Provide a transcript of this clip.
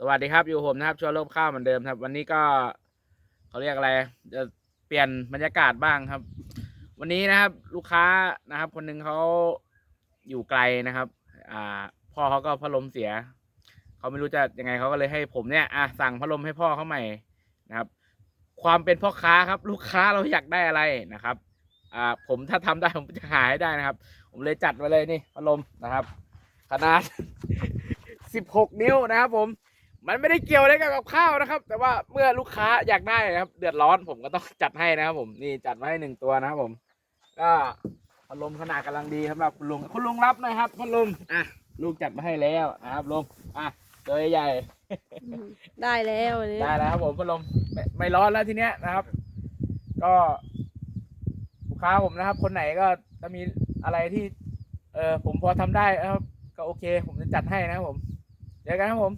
สวัสดีครับอยู่ผมนะครับชัวร์โลกข้าวเหมือนเดิมครับ วันนี้ก็เขาเรียกอะไรจะเปลี่ยนบรรยากาศบ้างครับ วันนี้นะครับ ลูกค้านะครับ คนหนึ่งเขาอยู่ไกลนะครับ อ่า พ่อเขาก็พัดลมเสียเขาไม่รู้จะยังไงเขาก็เลยให้ผมเนี่ยอะสั่งพัดลมให้พ่อเขาใหม่นะครับ ความเป็นพ่อค้าครับ ลูกค้าเราอยากได้อะไรนะครับ อ่า ผมถ้าทำได้ผมจะหาให้ได้นะครับ ผมเลยจัดมาเลยนี่พัดลมนะครับ ขนาด 16 นิ้วนะครับผม มันไม่ได้เกี่ยวอะไรกับข้าวนะครับ แต่ว่าเมื่อลูกค้าอยากได้นะครับ เดือดร้อนผมก็ต้องจัดให้นะครับผมนี่จัดมาให้หนึ่งตัวนะครับผมก็พัดลมขนาดกำลังดีสำหรับคุณลุงคุณลุงรับหน่อยครับพัดลมอะลูกจัดมาให้แล้วนะครับลุงอะตัวใหญ่อืมได้แล้ววันนี้ได้แล้วครับผมพัดลมไม่ไม่ร้อนแล้วทีเนี้ยนะครับ ก็ลูกค้าผมนะครับ คนไหนก็จะมีอะไรที่ เออผมพอทำได้นะครับ ก็โอเค ผมจะจัดให้นะครับผมเจอกันครับผม